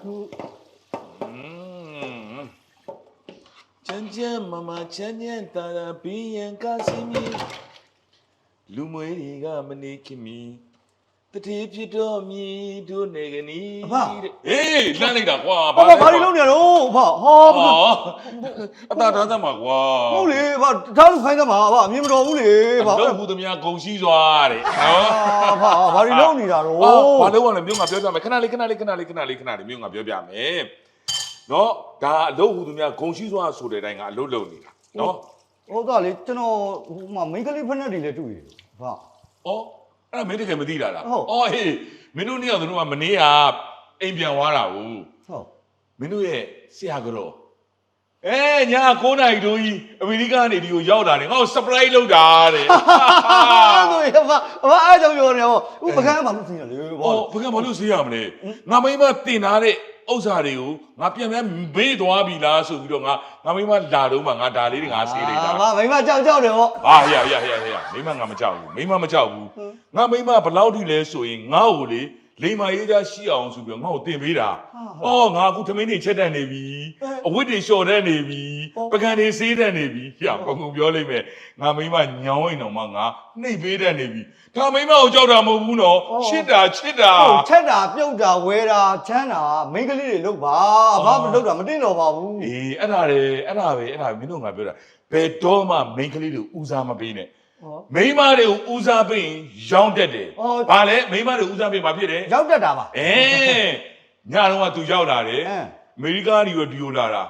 ခုချမ်းချမ်းမမချမ်းချမ်းတာတာဘင်းရန်ကစင်းမြလူမွေးတွေကမနေခင်မီ တတိဖြစ်တော့မြည်တို့နေကနီးအဖတဲ့ဟေးလမ်းလိုက်တာကွာဘာဘာဘာတွေလုပ်နေရတော့ဘာဟာဟောအတာထားသမှာကွာဟုတ်လေဘာထားလို့ခိုင်းသမှာဘာအမြင်မတော်ဘူးလေဘာလုံးဘူးသမျှဂုံရှိစွာတဲ့နော်ဘာဘာတွေလုပ်နေတာတော့အာဘာလို့ကလဲမြို့ငါပြောပြမယ်ခဏလေးခဏလေးခဏလေးခဏလေးခဏလေးမြို့ငါပြောပြမယ်နော်ဒါအလုပ်ဟူသူများဂုံရှိစွာဆိုတဲ့အတိုင်းကအလုပ်လုပ်နေတာနော်ဟုတ်သားလေကျွန်တော်ဟိုမှာမိန်းကလေးဖက်နဲ့တွေလည်းတွေ့ရဘာဩ အဲ့ဒါမင်းတကယ်မသိတာလားဟုတ်ဩဟေးမင်းတို့နှစ်ယောက်တို့ကမနေ့ကအိမ်ပြန်သွားတာဟုတ်ဟုတ်မင်းတို့ရဲ့ဆရာကတော့အဲညာ9နာရီတို့ကြီးအမေရိကန်ကနေဒီကိုရောက်တာနေငါ့ကို surprise လုပ်တာတဲ့အဲ့ဆိုရင်ဘာဘာအားကြောင့်ပြောနေဟောဥပကန်းဘာလို့သိရလဲဘာအော်ဘယ်ကဘာလို့ဆေးရမလဲငါမိမတင်ထားတဲ့ ဥစ္စာတွေကိုငါပြန်ပြန်ဘေးသွားပြီလားဆိုပြီးတော့ငါငါမိမလာတော့မှငါဒါလေးတွေငါဆေးလိုက်တာငါမိမကြောက်ကြောက်တယ်ဟောဟာရရရရရမိမငါမကြောက်ဘူးမိမမကြောက်ဘူးငါမိမဘယ်လောက်ထိလဲဆိုရင်ငါ့ကိုလေ လိမ္မာရေးကြရှိအောင်ဆိုပြီးတော့ငါ့ကိုတင်ပေးတာအော်ငါအခုသမင်းတွေချက်တတ်နေပြီအဝတ်တွေလျှော်တတ်နေပြီပကံတွေဆေးတတ်နေပြီဟေ့ကောင်းကောင်းပြောလိုက်မယ်ငါမိမညောင်းရင်တော့မှငါနှိပ်ပေးတတ်နေပြီဒါမိမကိုကြောက်တာမဟုတ်ဘူးနော်ချစ်တာချစ်တာဟုတ်ချက်တာပြုတ်တာဝဲတာချမ်းတာမိန်းကလေးတွေလုပ်ပါဘာမလုပ်တာမတင်တော့ပါဘူးအေးအဲ့ဒါလေအဲ့ဒါပဲအဲ့ဒါမင်းတို့ငါပြောတာဘယ်တော့မှမိန်းကလေးတွေဦးစားမပေးနဲ့ဟော မိန်းမတွေကိုဦးစားပေးရင်ရောင်းတတ်တယ်အော်။ဘာလဲမိန်းမတွေဦးစားပေးမှာဖြစ်တယ်ရောက်တတ်တာပါ။အဲညတော့ကသူရောက်လာတယ်အင်း။အမေရိကန်ကနေဒီကိုလာတာ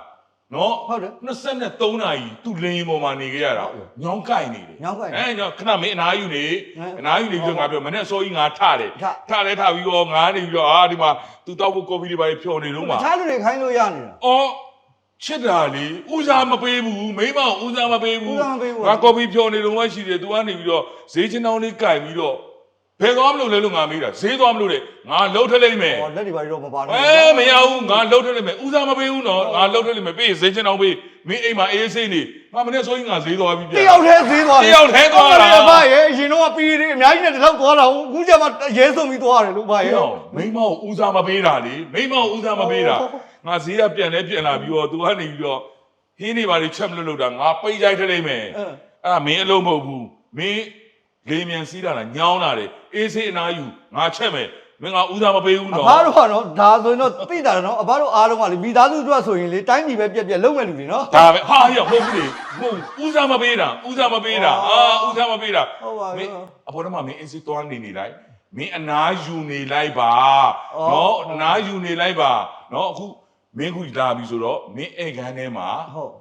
နော်ဟုတ်တယ် 23နာရီသူလင်းပေါ်မှာနေကြရတာဟုတ်တယ်ညောင်းကိုက်နေတယ်ညောင်းကိုက်နေအဲညောင်းခဏမင်းအနားယူနေဟမ်အနားယူနေပြီးတော့ငါပြောမနေ့အစောကြီးငါထတယ်ထ ထလဲထပြီးတော့ငါနေပြီးတော့အာဒီမှာသူတောက်ဖို့ကော်ဖီတွေပါဖြော်နေလုံးမှာတခြားလူတွေခိုင်းလို့ရနေတာ အော် ချစ်တာလေဦးစားမပေးဘူးမိမဦးစားမပေးဘူးဦးစားမပေးဘူး ငါကော်ဖီဖြော်နေလုံးဝရှိတယ် तू ကနေပြီးတော့ဈေးချင်းတောင်းလေးကြိုင်ပြီးတော့ဘယ်သွားမလို့လဲလို့ငါမေးတာဈေးသွားမလို့လေငါလှုပ်ထလိုက်မယ်ဟောလက်တွေပါတော့မပါတော့အဲမရဘူးငါလှုပ်ထလိုက်မယ်ဦးစားမပေးဘူးနော်ငါလှုပ်ထလိုက်မယ်ပေးဈေးချင်းတောင်းပေးမင်းအိမ်မှာအေးဆေးနေငါမနေ့ဆိုရင်ငါဈေးသွားပြီးတပြန်ယောက်တည်းဈေးသွားတယ်တယောက်တည်းသွားတာဟုတ်တယ်ဗျရဲ့အရင်တော့ပြီးတယ်အများကြီးနဲ့တလောက်သွားတာဟုတ်အခုကျမှရဲဆုံးပြီးသွားတယ်လို့ဗျရဲ့ ဟောမိမကိုဦးစားမပေးတာလေမိမကိုဦးစားမပေးတာ ငါဈေးကပြန်လဲပြန်လာပြီးတော့ तू ကနေပြီးတော့ဟင်းနေပါလေချက်မလို့လို့တာငါပိတ်ကြိုက်ထလိုက်မယ်အင်းအဲ့ဒါမင်းအလုံးမဟုတ်ဘူးမင်းလေမြန်စီးတာလားညောင်းလာတယ်အေးဆေးအနာယူငါချက်မယ်မင်းကဦးစားမပေးဘူးအနော်ဘတို့ကတော့ဒါဆိုရင်တော့သိတာနော်အဘတို့အားလုံးကလေမိသားစုအတွက်ဆိုရင်လေတိုင်းပြည်ပဲပြက်ပြက်လုံးမဲ့လူတွေနော်ဒါပဲဟာရဟုတ်ဘူးလေဟုတ်ဦးစားမပေးတာဦးစားမပေးတာဟောအာဦးစားမပေးတာဟုတ်ပါပြီမင်းအပေါ်တော့မှမင်းအေးဆေးသွားနေနေလိုက်မင်းအနာယူနေလိုက်ပါအော်နော်အနာယူနေလိုက်ပါနော်အခု မင်းခုလာပြီဆိုတော့မင်းဧကန်ထဲမှာဟုတ်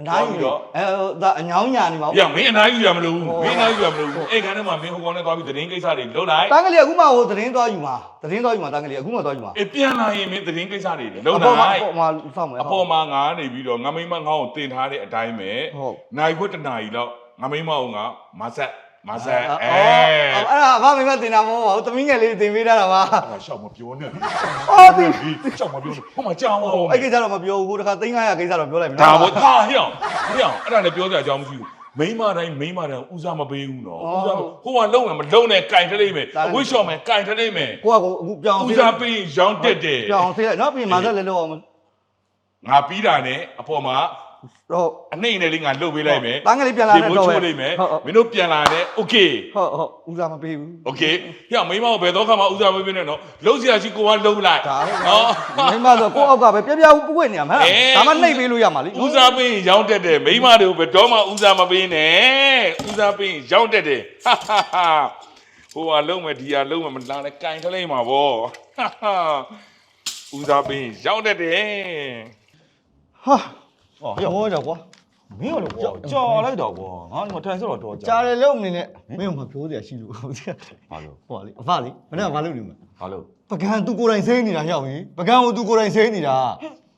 အနားယူတော့အဲဒါအညောင်းညာနေပါပြမင်းအနာယူရမလို့ဟောမင်းအနာယူရမလို့ဧကန်ထဲမှာမင်းဟိုကောင်နဲ့သွားပြီးသတင်းကိစ္စတွေလုပ်လိုက်တန်းကလေးအခုမှဟိုသတင်းသွားယူမှာသတင်းသွားယူမှာတန်းကလေးအခုမှသွားယူမှာအေးပြန်လာရင်မင်းသတင်းကိစ္စတွေလုပ်အပေါ်မှာလိုက်အပေါ်မှာစောင့်မယ်အပေါ်မှာငါနေပြီးတော့ငါမိမငါ့ကိုတင်ထားတဲ့အတိုင်းပဲဟုတ်နိုင်ခွတ်တနာရီလောက်ငါမိမအောင်ငါမဆက် မဆက်အော်အဲအဲ့ဒါအဘမိမတင်တာမဟုတ်ပါဘူးသမီးငယ်လေးတင်ပေးထားတာပါငါရှောက်မပြောနဲ့အော်ဒီရှောက်မပြောနဲ့ဟိုမှာကြောင်းအောင်အဲ့ကိစ္စတော့မပြောဘူးကိုတခါ3900ကိစ္စတော့ပြောလိုက်မယ်ဒါဘောဟာဟျောင်းဟျောင်းအဲ့ဒါလည်းပြောကြအကြောင်းမရှိဘူးမိမတိုင်းမိမတိုင်းဦးစားမပေးဘူးနော်ဦးစားဟိုကလုံးမယ်မလုံးနဲ့ကင်ထလိုက်မယ်အဝိရှော့မယ်ကင်ထလိုက်မယ်ကိုကကိုအခုပြောင်းဦးစားပေးရင်ရောင်းတက်တယ်ပြောင်းဆေးလိုက်နော်ပြင်မာဆက်လည်းလောက်အောင်ငါပြီးတာနဲ့အပေါ်မှာ တော့ အနှိမ့်နဲ့လေးငါလှုပ်ပေးလိုက်မယ် တန်းကလေးပြန်လာတဲ့တော့ ချိုး ပဲ လိုက်မယ် ဟုတ် မင်းတို့ပြန်လာတဲ့โอเค ဟုတ်ဟုတ်ဦးစားမပေးဘူး โอเคဟဲ့မိမကိုဘယ်တော့ခါမှဦးစားပေးပေးနဲ့နော်လုံးစရာရှိကိုကလုံးလိုက် ဒါလည်း နော် မိမဆိုကိုအောက်ကပဲပြပြပွင့်နေရမှာ အေး ဒါမှနှိပ်ပေးလို့ရမှာလी ဦးစားပေးရင်ရောင်းတက်တယ်မိမတွေကိုဘယ်တော့မှဦးစားမပေးနဲ့ဦးစားပေးရင်ရောင်းတက်တယ်ဟာဟာဟာဟိုကလုံးမယ်ဒီကလုံးမယ်မလာနဲ့ကင်ထလိုက်မှာဗောဟာဟာဦးစားပေးရင်ရောင်းတက်တယ် ဟာ ဟောကြောကွာမင်းကလည်းကွာကြာလိုက်တော့ကွာငါဒီမှာထိုင်ဆိုတော့တော့ကြာကြားတယ်လို့မနေနဲ့မင်းကမပြောစရာရှိလို့ဟုတ်တယ်ဘာလို့ဟောလေအဖလေမနေ့ကဘာလုပ်နေမလဲဘာလို့ပကံသူကိုယ်တိုင်ဆေးနေတာရောက်ရင်ပကံကိုသူကိုယ်တိုင်ဆေးနေတာ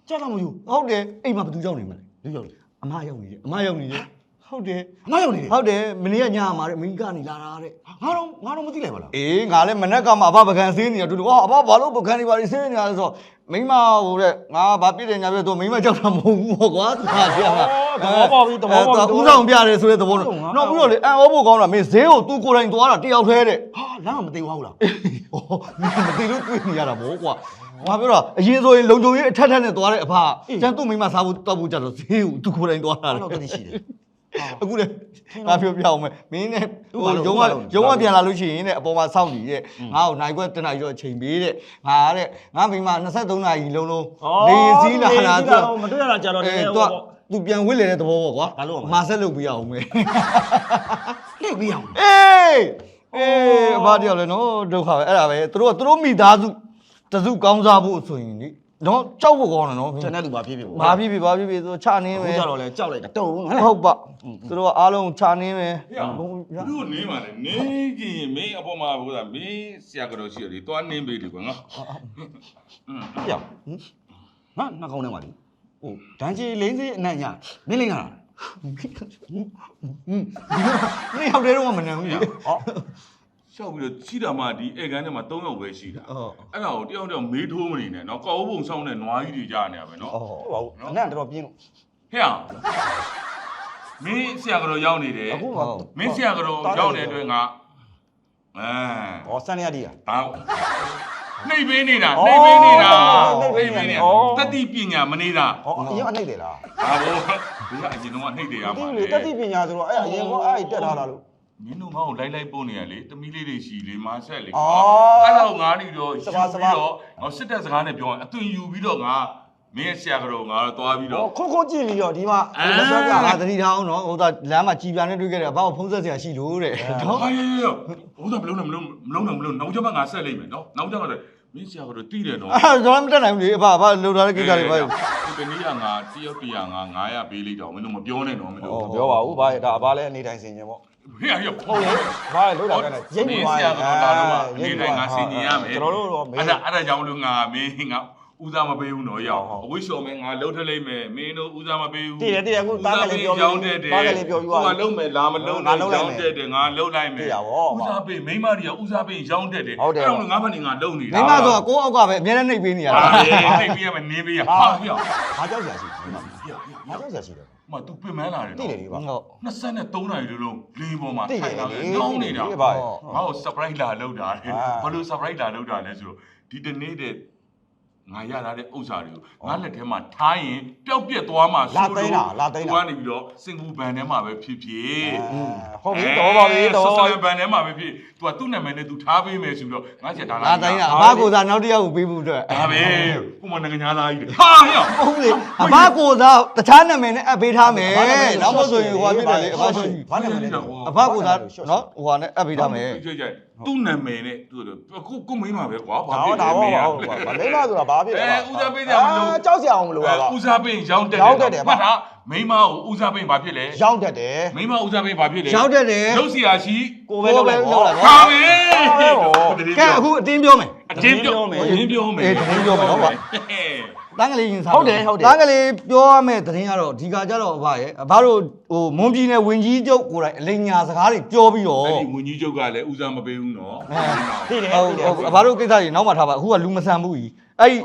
ကြာတော့မယူဟုတ်တယ်အိမ်မှာဘယ်သူရောက်နေမလဲလူရောက်လေအမရောက်နေတယ်အမရောက်နေတယ် ဟုတ်တယ်အမရောက်နေတယ်ဟုတ်တယ်မနေ့ကညမှာတဲ့မိန်းကနေလာတာတဲ့ငါတော့ငါတော့မသိလိုက်ပါလားအေးငါလည်းမနေ့ကမှအဘပကံစင်းနေရတူတူဟာအဘဘာလို့ပကံနေပါလိစင်းနေရလဲဆိုတော့မိန်းမဟိုတဲ့ငါဘာပြည့်တယ်ညာပြည့်တော့မိန်းမကြောက်တာမဟုတ်ဘူးပေါ့ကွာသူကပြရမှာသဘောပေါက်ပြီသဘောပေါက်ပြီဥဆောင်ပြတယ်ဆိုတဲ့သဘောတော့နောက်ပြီးတော့လေအန်ဩဖို့ကောင်းတာမင်းဈေးကိုသူကိုယ်တိုင်သွားတာတယောက်တည်းတဲ့ဟာလမ်းကမသိဘူးဟုတ်လားဩမသိလို့တွေ့နေရတာဗောကွာငါပြောတော့အရင်ဆိုရင်လုံချုံကြီးအထက်ထက်နဲ့သွားတဲ့အဖကျန်သူ့မိန်းမစားဖို့တောက်ဖို့ကြတော့ဈေးကိုသူကိုယ်တိုင်သွားတာအဲ့လေတော့တတိရှိတယ် အခုလေငါပြောပြအောင်မယ်မင်းနဲ့သူ့ဟိုဘာလို့ရုံးကဘာလို့ရုံးကပြန်လာလို့ရှိရင်တဲ့အပေါ်မှာစောင့်နေတဲ့ငါ့ကိုနိုင်ခွက်တနားရီတော့အချိန်ပေးတဲ့ငါတဲ့ငါမိမ23နာရီလုံးလုံးလေစီးလာတာသူမတွေ့ရတာကြတော့အဲလည်းသူကသူပြန်ဝစ်လေတဲ့သဘောပေါ့ကွာဘာလို့အောင်လဲမာဆက်လုပ်ပြရအောင်မယ်လိတ်ပြီးအောင်အေးအေးအဘတယောက်လည်းနော်ဒုက္ခပဲအဲ့ဒါပဲသူတို့ကသူတို့မိသားစုတစုကောင်းစားဖို့ဆိုရင်လေ နော်ကြောက်ဖို့ကောင်းတယ်နော်ကျွန်တော်တို့ဘာဖြစ်ဖြစ်ပေါ့ဘာဖြစ်ဖြစ်ဘာဖြစ်ဖြစ်သူချနေမအခုယ်ကြတော့လည်းကြောက်လိုက်တာတုံဟဲ့ဟုတ်ပါသူတို့ကအားလုံးချနေမယ်ဟေ့ဘုတို့နေပါလေနေကြည့်မင်းအပေါ်မှာဘုရားမင်းဆရာကတော့ရှိရတယ်သွားနင်းပေးတယ်ကွာငါอืมပြောငါနှကောင်းထဲမှာလေဟိုဒန်းချီလိမ့်စေးအနံ့ညာမင်းလိမ့်လာနေရောက်တဲ့တော့မနန်းဘူးလေဟော ရှောက်ပြီးတော့ကြီးတာမှဒီဧကန်ထဲမှာ3ယောက်ပဲရှိတာဟုတ်အဲ့ဒါကိုတယောက်တယောက်မေးထိုးမနေနဲ့နော်ကောက်ဘုံဆောင်တဲ့နွားကြီးတွေကြားနေရပဲနော်အော်ဟုတ်ပါဘူးအနံ့တော်တော်ပြင်းလို့ဟဲ့အောင်မင်းဆရာကတော့ရောက်နေတယ်အခုဟုတ်မင်းဆရာကတော့ရောက်နေတဲ့အတွက်ငါအဲဟောစန်ရတီးอ่ะဘာနှိပ်ပေးနေတာအော်နှိပ်ပေးနေတာနှိပ်ပေးနေနေတာအော်တတိပညာမနေတာဟောအရင်အနှိမ့်တယ်လားဘာလို့ဒီကအရင်တော့နှိပ်တယ်ရမမှာသိဘူးလေတတိပညာဆိုတော့အဲ့အရင်ကအဲ့တက်ထားတာလို့ မင်းတို့ငါ့ကိုလိုက်လိုက်ပို့နေရလေတမီးလေးတွေရှိလေမာဆက်လေအော်အဲ့တော့ငါနေတော့စပါးစပါးယူပြီးတော့ငါစစ်တပ်စကားနဲ့ပြောရင်အသွင်ယူပြီးတော့ငါမင်းရဲ့ဆရာကတော့ငါတော့သွားပြီးတော့ခိုးခိုးကြည့်ပြီးတော့ဒီမှာအဲမဆွဲပြငါလာတတိထားအောင်နော်ဟိုသာလမ်းမှာကြည်ပြန်နဲ့တွေ့ခဲ့တယ်အဘောက်ဖုံးဆက်စရာရှိလို့တဲ့နော်ဟာရရရဘုရားမလုံးနဲ့မလုံးမလုံးနဲ့မလုံးနောက်ကျမှငါဆက်လိုက်မယ်နော်နောက်ကျမှလည်းမင်းဆရာကတော့တီးတယ်နော်အဲ့ဒါတော့မတက်နိုင်ဘူးလေအဖအဖလှုပ်ထားတဲ့ကိစ္စတွေပါဒီကနေ့ကငါတယောက်တရာငါ900ပေးလိုက်တော့မင်းတို့မပြောနဲ့နော်မင်းတို့မပြောပါဘူးဘာဒါအဘာလဲအနေတိုင်းစင်ခြင်းပေါ့ ဟေ့ရဟုတ်လေဘာလဲလို့လာကြတယ်ရိတ်နေပါဆရဲ့ရာကတော့လာတော့အနေနဲ့ငါစင်ကြီးရမယ်ကျွန်တော်တို့တော့မင်းအဲ့ဒါအဲ့ဒါကြောင့်လို့ငါမင်းငါဦးစားမပေးဘူးနော်ရအောင်အဝိရှော်မယ်ငါလှုပ်ထလိုက်မယ်မင်းတို့ဦးစားမပေးဘူးတည်တယ်တည်တယ်အခုတားကလေးပြောရောင်းတဲ့တယ်တားကလေးပြောပြီးသွားငါလုံးမယ်လာမလုံးငါလုံးလိုက်မယ်ရောင်းတဲ့တယ်ငါလုံးလိုက်မယ်တည်ရပါဘောဦးစားပေးမိမတွေကဦးစားပေးရောင်းတဲ့တယ်ဟုတ်တယ်အဲ့တော့ငါမနေငါလုံးနေတာမိမဆိုတော့ကိုယ့်အောက်ကပဲအများနဲ့နှိပ်ပေးနေရဟာတာလေနေပြရမယ်နေပြရဟာပြဘာကြောက်စရာရှိလဲဘာကြောက်စရာရှိ လဲမတူပင်မလာတယ်တည်တယ်လေပါ ဟုတ် 23နာရီလုံးလင်းပေါ်မှာတည်တယ်ထိုင်လာလေတယ်ကောင်းနေတာဒီပါ ငါ့ကို surprise လာလောက်တာလေအာဘယ်လို surprise လာလောက်တာလဲဆိုတော့ဒီတနေ့တဲ့ ငါရလာတဲ့ဥစ္စာတွေကိုငါလက်ထဲမှာထားရင်ပျောက်ပြက်သွားမှာလာသိမ်းတာလာသိမ်းတာသူကနေပြီးတော့စင်ကူဘန်ထဲမှာပဲဖြစ်ဖြစ်ဟုတ်ပြီတော့ပါပြီတော့ဆောင်းဘန်ထဲမှာပဲဖြစ်သူကသူ့နာမည်နဲ့သူထားပေးမယ်ဆိုပြီးတော့ငါချက်ထားငါတိုင်းကအဘကိုသာနောက်တစ်ယောက်ကိုပေးဖို့အတွက်ဒါပဲခုမှနိုင်ငံသားကြီးဟာဟဲ့ဟုတ်လေအဘကိုသာတခြားနာမည်နဲ့အပ်ပေးထားမယ်နောက်မဆိုရင်ဟိုပြတယ်လေအဘဆိုရင်ဘာနာမည်လဲအဘကိုသာနော်ဟိုဟာနဲ့အပ်ပေးထားမယ် ကြည့်ကြည့် သူ့နာမည်နဲ့သူ့အခုကိုမိန်းမပဲကွာဘာဖြစ်လဲမိန်းမဆိုတာဘာမိန်းမဆိုတာဘာဖြစ်လဲအဲဦးစားပေးစရာမလိုကြောက်စရာအောင်မလိုပါဘူးဦးစားပေးရောက်တက်တယ်မှတ်တာမိန်းမကိုဦးစားပေးဘာဖြစ်လဲရောက်တက်တယ်မိန်းမဦးစားပေးဘာဖြစ်လဲရောက်တက်တယ်လုံးစရာရှိကိုပဲလုံးလိုက်ပါဟာပဲကဲအခုအတင်းပြောမယ်အတင်းပြောမယ်အတင်းပြောမယ်အတင်းပြောမယ်ဟုတ်ပါ တန်းကလေးရင်စားဟုတ်တယ်ဟုတ်တယ်တန်းကလေးပြောရမယ့်သတင်းကတော့ဒီကကြတော့အဘရဲ့အဘတို့ဟိုမွန်ပြည်နယ်ဝင်ကြီးချုပ်ကိုယ်တိုင်အလိန်ညာစကားတွေပြောပြီးတော့အဲ့ဒီဝင်ကြီးချုပ်ကလည်းဦးစားမပေးဘူးနော်သိတယ်ဟုတ်သိတယ်ဟုတ်အဘတို့ကိစ္စကြီးနောက်မှထားပါအခုကလူမဆန်ဘူးကြီးအဲ့ဒီ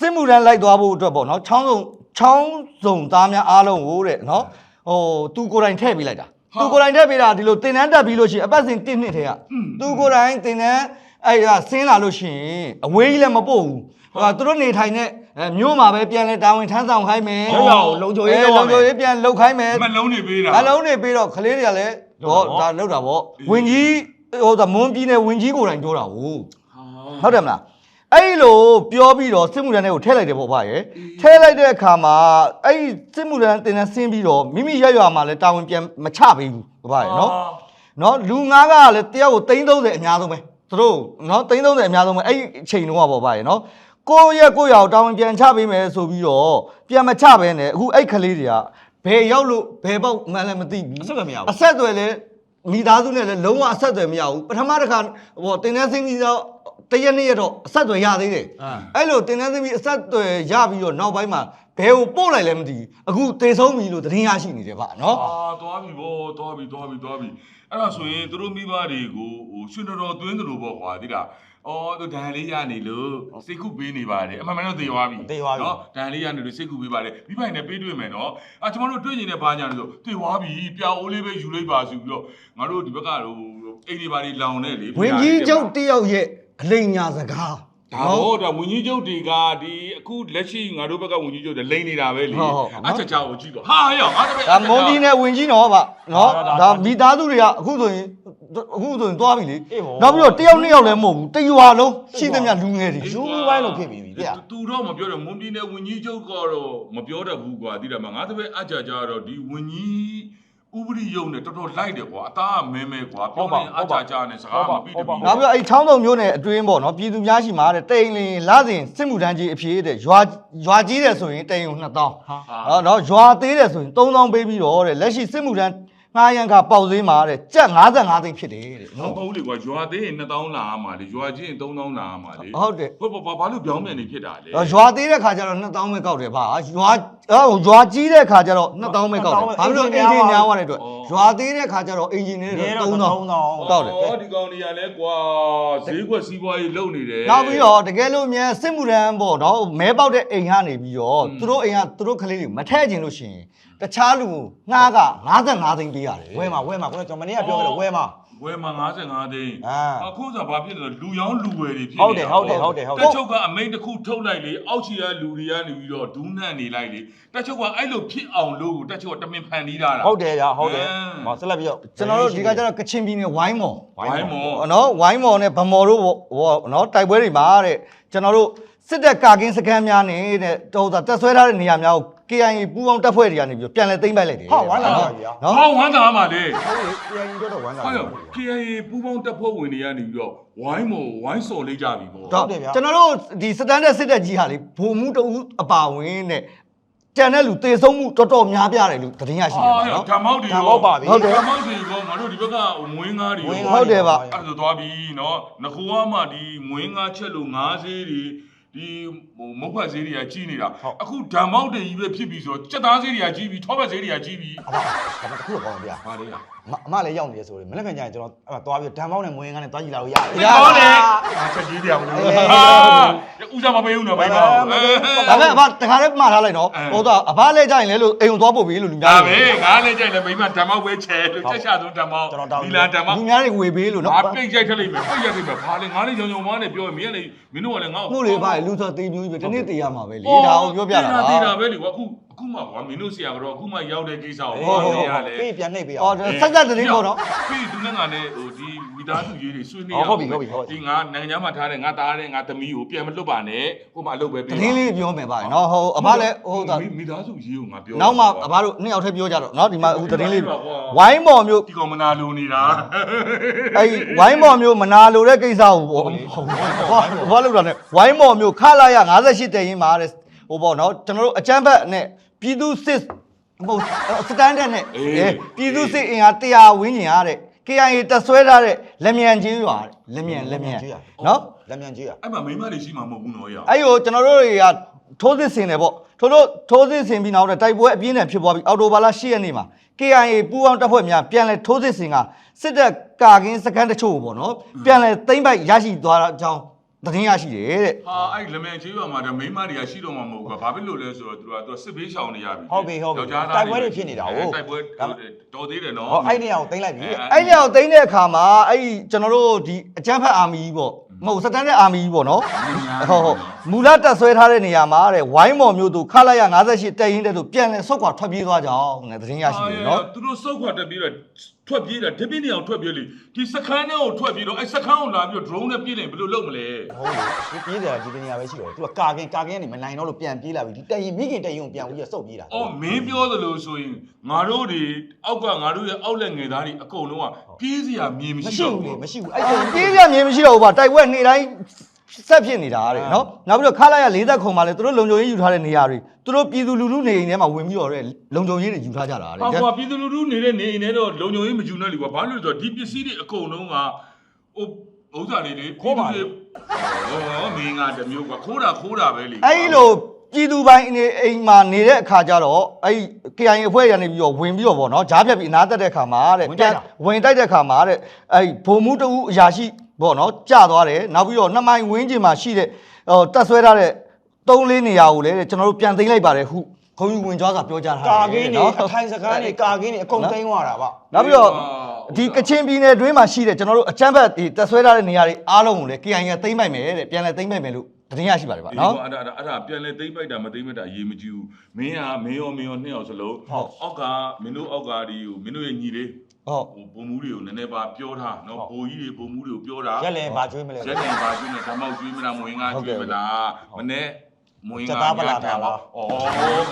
စစ်မှုတန်းလိုက်သွားဖို့အတွက်ပေါ့နော်ချောင်းစုံချောင်းစုံသားများအားလုံးကိုတဲ့နော်ဟိုသူကိုယ်တိုင်ထည့်ပေးလိုက်တာသူကိုယ်တိုင်ထည့်ပေးတာဒီလိုတင်တန်းတက်ပြီးလို့ရှိရင်အပတ်စဉ်1နှစ်ထဲကသူကိုယ်တိုင်တင်တန်း အဲ့ဒါဆင်းလာလို့ရှိရင်အဝေးကြီးလည်းမပို့ဘူးဟိုကသူတို့နေထိုင်တဲ့အဲမြို့မှာပဲပြန်လဲတာဝန်ထမ်းဆောင်ခိုင်းမယ်ရောက်ရောက်လုံချိုရေးလုပ်ရလုံမချိုယ်ရေးပြန်လှုပ်ခိုင်းမယ်မလုံးနေပေးတာအလုံးနေပြီးတော့ကလေးတွေကလည်းတော့ဒါလောက်တာပေါ့ဝင်ကြီးဟိုဒါမွန်ပြည်နယ်ဝင်ကြီးကိုယ်တိုင်ပြောတာဟုတ်ဟုတ်တယ်မလားအဲ့လိုပြောပြီးတော့စစ်မှုထမ်းတွေကိုထည့်လိုက်တယ်ပေါ့ဗျာရဲ့ထည့်လိုက်တဲ့အခါမှာအဲ့ဒီစစ်မှုထမ်းတင်တန်းဆင်းပြီးတော့မိမိရက်ရွာမှာလည်းတာဝန်ပြန်မချပေးဘူးဗျာရဲ့နော်နော်လူငါးကလည်းတယောက်ကို330အများဆုံးပဲ သူတို့နော်330အများဆုံးပဲအဲ့ဒီအချိန်တုန်းကပေါ့ဗျာရဲ့နော်ကိုယ့်ရဲ့ကိုယ့်ရွာကိုတာဝန်ပြန်ချပေးမယ်ဆိုပြီးတော့ပြန်မချဘဲနဲ့အခုအဲ့ကလေးတွေကဘယ်ရောက်လို့ဘယ်ပေါက်မှန်းလည်းမသိဘူးအဆက်ကမရအဘူးဆက်အသွယ်လည်းမိသားစုနဲ့လည်းလုံးဝအဆက်အသွယ်မရဘူးပထမတစ်ခါဟိုတင်တန်းစင်းပြီးတော့တရက်နေ့ရတော့အဆက်အသွယ်ရသေးတယ်အာအဲ့လိုတင်တန်းစင်းပြီးအဆက်အသွယ်ရပြီးတော့နောက်ပိုင်းမှာ ဘယ်ကိုပို့လိုက်လဲမသိဘူးအခုတေဆုံးပြီလို့သတင်းရရှိနေတယ်ဗျနော်အာသွားပြီဗောသွားပြီသွားပြီသွားပြီအဲ့ဒါဆိုရင်သူတို့မိဘတွေကိုဟိုရွှေတော်တော်သွင်းတယ်လို့ပေါ့ကွာတိလားအော်သူဒဏ်လေးရနေလို့စိတ်ခုပေးနေပါတယ်အမှန်မှန်တော့သေသွားပြီသေသွားပြီ နော်ဒဏ်လေးရနေလို့စိတ်ခုပေးပါတယ်မိဘနဲ့ပေးတွေ့မယ်နော်အာကျွန်တော်တို့တွေ့နေတဲ့ဘာညာလို့သေသွားပြီပြာအိုးလေးပဲယူလိုက်ပါဆိုပြီးတော့ငါတို့ဒီဘက်ကတော့အိမ်ဒီပါလေးလောင်နေလေ ဝင်ကြီးကျုပ်တယောက်ရဲ့အလိမ်ညာစကား ဒါတော့ဒါဝင်ကြီးချုပ်တွေကဒီအခုလက်ရှိငါတို့ဘက်ကဝင်ကြီးချုပ်တွေလိမ့်နေတာပဲလေဟုတ်ဟုတ်ဟုတ်အချက်ချာကိုကြည့်တော့ဟာရောငါတပည့်ဒါမွန်ပြည်နယ်ဝင်ကြီးနော်ဗျနော်ဒါမိသားစုတွေကအခုဆိုရင်အခုဆိုရင်သွားပြီလေအေးဗောနောက်ပြီးတော့တယောက်နှစ်ယောက်လည်းမဟုတ်ဘူးတရွာလုံးရှိသမျှလူငယ်တွေယူမီဝိုင်းလို့ဖြစ်ပြီဗျာသူတော့မပြောတော့မွန်ပြည်နယ်ဝင်ကြီးချုပ်ကတော့မပြောတတ်ဘူးကွာသိတယ်မငါတပည့်အကြကြတော့ဒီဝင်ကြီး ဥပဒေယုံနဲ့တော်တော်လိုက်တယ်ကွာအသားကမဲမဲကွာပြောနေအကြကြနဲ့စကားမပြီးတပြီနောက်ပြီးတော့အဲ့ချောင်းတုံမျိုးနယ်အတွင်းပေါ့နော်ပြည်သူများရှိမှာတဲ့တိန်လင်လစဉ်စစ်မှုထမ်းကြီးအဖြစ်တဲ့ရွာရွာကြီးတယ်ဆိုရင်တိန်ုံ2000ဟာဟောနော်ရွာသေးတယ်ဆိုရင်3000ပေးပြီးတော့တဲ့လက်ရှိစစ်မှုထမ်း ငှားရန်ကပေါက်ဈေးမှာတဲ့ကြက်55သိန်းဖြစ်တယ်တဲ့နော်နော်ဟုတ်လေကွာရွာသေးရင်2000လာမှာလေရွာချင်း3000လာမှာလေဟုတ်တယ်ဘာဘာဘာလို့ပြောင်းပြန်နေဖြစ်တာလဲတော့ရွာသေးတဲ့ခါကျတော့2000ပဲကောက်တယ်ဗျာရွာဟိုရွာကြီးတဲ့ခါကျတော့2000ပဲကောက်တယ်ဘာလို့လဲအင်ဂျင်များသွားတဲ့အတွက်ရွာသေးတဲ့ခါကျတော့အင်ဂျင်တွေရဲတော့တော့3000 3000ကောက်တယ်အော်ဒီကောင်တွေကလည်းကွာဈေးကွက်စီးပွားရေးလုပ်နေတယ် နောက်ပြီးတော့တကယ်လို့မြန်စစ်မှုရန်ပေါ့နော်မဲပေါက်တဲ့အိမ်ကနေပြီးတော့อืมသူတို့အိမ်ကသူတို့ကလေးတွေမထဲ့ကျင်လို့ရှိရင် တခြားလူကိုငှားက55သိန်းပေးရတယ်ဝဲမှာဝဲမှာကိုကျွန်တော်မနေ့ကပြောခဲ့လို့ဝဲမှာ ဝယ်မှာ55သိန်းအာအခုဆိုဘာဖြစ်လဲဆိုတော့လူရောင်းလူဝယ်တွေဖြစ်ဟုတ်တယ်ဟုတ်တယ်ဟုတ်တယ်ဟုတ်တယ် တက်ချုပ်ကအမိန်တစ်ခုထုတ်လိုက်လေအောက်ခြေကလူတွေကနေပြီးတော့ဒူးနှံ့နေလိုက်လေတက်ချုပ်ကအဲ့လိုဖြစ်အောင်လို့တက်ချုပ်ကတမင်ဖန်တီးတာလား ဟုတ်တယ်ညာဟုတ်တယ်အင်းဟောဆက်လက်ပြီးတော့ကျွန်တော်တို့ဒီကကျတော့ကချင်ပြည်နယ်ဝိုင်းမော်ဝိုင်းမော် နော်ဝိုင်းမော်နဲ့ဗမော်တို့ဟောနော်တိုက်ပွဲတွေမှာတဲ့ကျွန်တော်တို့စစ်တပ်ကာကင်းစခန်းများနေတဲ့တော့တက်ဆွဲထားတဲ့နေရာများကို KIA ပူးပေါင်းတပ်ဖွဲ့တွေကနေပြီးတော့ပြန်လည်သိမ်းပိုက်လိုက်တယ်ဟာဝိုင်းလာပါကြီးဟာနော်ဟောဝမ်းသာမှာလေဟုတ်လေပြန်ရင်တော့ဝမ်းလာဟုတ်ရော KIA ပူပေါင်းတပ်ဖွဲ့ဝင်တွေကနေပြီးတော့ဝိုင်းမော်ဝိုင်းစော်လေးကြပြီပေါ့တော့ကျွန်တော်တို့ဒီစတန်ဒတ်စစ်တပ်ကြီးဟာလေဘုံမှုတအူးအပါဝင်နဲ့တန်တဲ့လူတေဆုံးမှုတော်တော်များပြားတယ်လို့သတင်းရရှိတယ်ဟာနော်ဓမ္မောက်တွေဓမ္မောက်ပါပြီဟုတ်တယ်ဓမ္မောက်တွေကောငါတို့ဒီဘက်ကမွေးငါးတွေဝင်းရောကားဟုတ်တယ်ဗျအဲ့ဒါဆိုသွားပြီနော်ငကူကမှဒီမွေးငါချက်လို့ငါးဈေးတွေ ဒီဟိုမုတ်ဖက်ဈေးတွေကကြီးနေတာဟုတ်အခုဓမ္မောက်တွေကြီးပဲဖြစ်ပြီဆိုတော့စက်သားဈေးတွေကကြီးပြီထောပတ်ဈေးတွေကကြီးပြီအဲ့ဒါတခုတော့ကောင်းဗျာဘာလဲ အမအမလည်းရောက်နေရဆိုရင်မနေ့ကညရင်ကျွန်တော်အဲ့သွားပြီးဓာတ်မောင်းနဲ့မွေးငန်းနဲ့သွားကြည့်လာလို့ရတယ်ရဟောပါလေတယ်အချက်ကြီးတရားမလို့အေးဟာဦးစားမပေးဘူးနော်ဘိုင်းပါဒါပေမဲ့အဘတခါလေးမှားထားလိုက်နော်အဲဟိုတော့အဘလဲကြရင်လဲလို့အိမ်ကိုသွားပို့ပြီးလို့လူများဒါတွေပဲငါလည်းကြိုက်တယ်မိမဓမ္မောက်ပဲချဲလို့ချက်ချဆုံးဓမ္မောက်ကျွန်တော်တောင်းဒီလာဓမ္မောက်လူများတွေဝေပေးလို့နော်ငါပိတ်ရိုက်ထက်လိုက်မယ်ပိတ်ရိုက်လိုက်မယ်ဘာလဲငါလည်းညုံညုံမနဲ့ပြောရင်မင်းကလည်းမင်းတို့ကလည်းငါ့ကိုမှုလေပါလူဆိုတေးမျိုးကြီးပဲတနေ့တေးရမှာပဲလေဒါအောင်ပြောပြတာပါတေးတာပဲလေကွာအခု အခုမှကွာမင်းတို့ဆရာကတော့အခုမှရောက်တဲ့ကိစ္စကိုဟောဟောဟောနေရလေပြေးပြန်နှိပ်ပေးအော်အောင် ဆက်ဆက်သတင်းပေါ့နော်ပြီးသူနဲ့ငါနဲ့ဟိုဒီမိသားစုရေးတွေဆွေးနွေးဟုတ်ပြီဟုတ်ပြီဟုတ်ပြီ ဒီငါနိုင်ငံသားမှာထားတဲ့ငါသားတဲ့ငါသမီးကိုပြန်မလွတ်ပါနဲ့ကိုမအလုပ်ပဲတပေးတင်းလေးပြောမယ်ပါနော်ဟိုအဘလည်းဟိုဒါမိသားစုရေးကိုငါပြောနောက်မှအဘတို့နှစ်ယောက်ထပ်ပြောကြတော့နော်ဒီမှာအခုတတင်းလေးပါကွာဝိုင်းမော်မျိုးဒီကောင်မနာလိုနေတာအဲ့ဝိုင်းမော်မျိုးမနာလိုတဲ့ကိစ္စကိုဟိုဘာလို့လဲနဲ့ဝိုင်းမော်မျိုးခလာရ58တဲရင်မှာတဲ့ဟိုပေါ့နော်ကျွန်တော်တို့အချမ်းဘက်နဲ့ ပြည်သူစစ်ဟိုစတန်ဒတ်နဲ့ပြည်သူစစ်အင်အား100ဝန်းကျင်ရတဲ့ KIA တက်ဆွဲထားတဲ့လက်မြန်ချင်းရွာလက်မြန်လက်မြန်နော် လက်မြန်ကြီးอ่ะအဲ့မှာမိမလေးရှိမှာမဟုတ်ဘူးနော်ရအဲ့ဟိုကျွန်တော်တို့တွေကထိုးစစ်ဆင်တယ်ပေါ့ထိုးတို့ထိုးစစ်ဆင်ပြီးနောက်တော့တိုက်ပွဲအပြင်းထန်ဖြစ်သွားပြီးအော်တိုဘာလ10ရက်နေ့မှာ KIA ပူးပေါင်းတပ်ဖွဲ့များပြန်လည်ထိုးစစ်ဆင်ကစစ်တပ်ကာကင်းစခန်းတချို့ကိုပေါ့နော်ပြန်လည်သိမ်းပိုက်ရရှိသွားတာအကြောင်း သတင်းရရှိတယ်တဲ့ဟာအဲ့လမဲချေးရွာမှာဒါမိန်းမတွေကရှိတော့မှာမဟုတ်ဘူးကွာဘာဖြစ်လို့လဲဆိုတော့သူကသူကစစ်ဘေးရှောင်နေရပြီဟုတ်ပြီဟုတ်ပြီယောက်ျားသားတိုက်ပွဲတွေဖြစ်နေတာဟုတ်တိုက်ပွဲတော်သေးတယ်နော်ဟောအဲ့နေရာကိုတင်လိုက်ပြီအဲ့ဒီအောင်သိမ်းတဲ့အခါမှာအဲ့ဒီကျွန်တော်တို့ဒီအကြမ်းဖက်အာမီကြီးပေါ့မဟုတ်စတန်ဒတ်အာမီကြီးပေါ့နော်ဟုတ်ဟုတ် မူလတက်ဆွဲထားတဲ့နေရာမှာတဲ့ဝိုင်းမော်မျိုးသူခလာရ58တက်ရင်တဲ့သူပြန်လဲဆုတ်ခွာထွက်ပြေးသွားကြအောင်တဲ့သတင်းရရှိတယ်နော်သူတို့စောက်ခွာတက်ပြီးတော့ထွက်ပြေးတာတပင်းနေအောင်ထွက်ပြေးလေဒီစခန်းထဲကိုထွက်ပြေးတော့အဲ့စခန်းကိုလာပြီးတော့ drone နဲ့ပြေးလိုက်ဘယ်လိုလုပ်မလဲဟုတ်လေပြေးတယ်ဒီနေရာပဲရှိတော့သူကကာကင်ကာကင်ကနေမနိုင်တော့လို့ပြန်ပြေးလာပြီဒီတက်ရင်မိခင်တက်ရင်ကိုပြန်ပြီးတော့စုပ်ပြေးတာအော်မင်းပြောသလိုဆိုရင်ငါတို့တွေအောက်ကငါတို့ရဲ့အောက်လက်ငယ်သားတွေအကုန်လုံးကပြေးစရာမြေမမရှိရှိတော့ဘူးလေဘူးမရှိဘူးအဲ့အဲ့ဒါဒါပြေးပြမြင်မရှိတော့ဘူးဗျတိုက်ပွဲနေ့တိုင်း ဆက်ဖြစ်နေတာတဲ့နော်နောက်ပြီးတော့ခလာရ40ခုံမှာလဲသူတို့လုံခြုံရေးယူထားတဲ့နေရာတွေသူတို့ပြည်သူလူထုနေအိမ်ထဲမှာဝင်ပြီးတော့တဲ့လုံခြုံရေးတွေယူထားကြတာတဲ့ဟာကွာပြည်သူလူထုနေတဲ့နေအိမ်ထဲတော့လုံခြုံရေးမယူနဲ့လေကွာဘာလို့လဲဆိုတော့ဒီပစ္စည်းတွေအကုန်လုံးကဟိုဥစ္စာတွေလေဟောမင်းကတစ်မျိုးကွာခိုးတာခိုးတာပဲလေအဲ့လိုပြည်သူပိုင်းအနေအိမ်မှာနေတဲ့အခါကျတော့အဲ့ဒီ KIA အဖွဲ့ရနေပြီးတော့ဝင်ပြီးတော့ဗောနော်ဂျားပြက်ပြီးအနားတက်တဲ့အခါမှာတဲ့ဝင်တိုက်တာဝင်တိုက်တဲ့အခါမှာတဲ့အဲ့ဒီဗိုလ်မှူးတဦးအရာရှိ ဗောနော်ကြာသွားတယ်နောက်ပြီးတော့နှစ်မိုင်ဝင်းကျင်မှာရှိတဲ့ဟိုတက်ဆွဲထားတဲ့သုံးလေးနေရာကိုလည်းတဲ့ကျွန်တော်တို့ပြန်သိမ်းလိုက်ပါတယ်ဟုခုံယူဝင်ကြွားကပြောကြထားတယ်ကာကင်းနေနော်အထိုင်စကားနေကာကင်းနေအကုန်သိမ်းသွားတာဗျနောက်ပြီးတော့ဒီကချင်ပြည်နယ်အတွင်းမှာရှိတဲ့ကျွန်တော်တို့အချမ်းဘတ်ဒီတက်ဆွဲထားတဲ့နေရာတွေအားလုံးကိုလည်း KIA ကသိမ်းလိုက်မယ်တဲ့ပြန်လဲသိမ်းလိုက်မယ်လို့သတင်းရရှိပါတယ်ဗျနော်အဲ့ဒါအဲ့ဒါပြန်လဲသိမ့်ပိုက်တာမသိမ့်ပိုက်တာအရေးမကြီးဘူးမင်းကမင်းရောမင်းရောနှစ်ယောက်စလုံးအောက်ကမင်းတို့အောက်ကဒီကိုမင်းတို့ရဲ့ညီလေး ဟုတ်ဟိုဘုံမူတွေကိုနည်းနည်းပါပြောထားနော်ဘိုလ်ကြီးတွေဘုံမူတွေကိုပြောတာရက်လည်းဘာကျွေးမလဲရက်နေပါကျွေးနေဓမ္မောက်ကျွေးမလားမွေးငါကျွေးမလားမနဲ့မွေးစက်ငါသားပလာတာလားဩ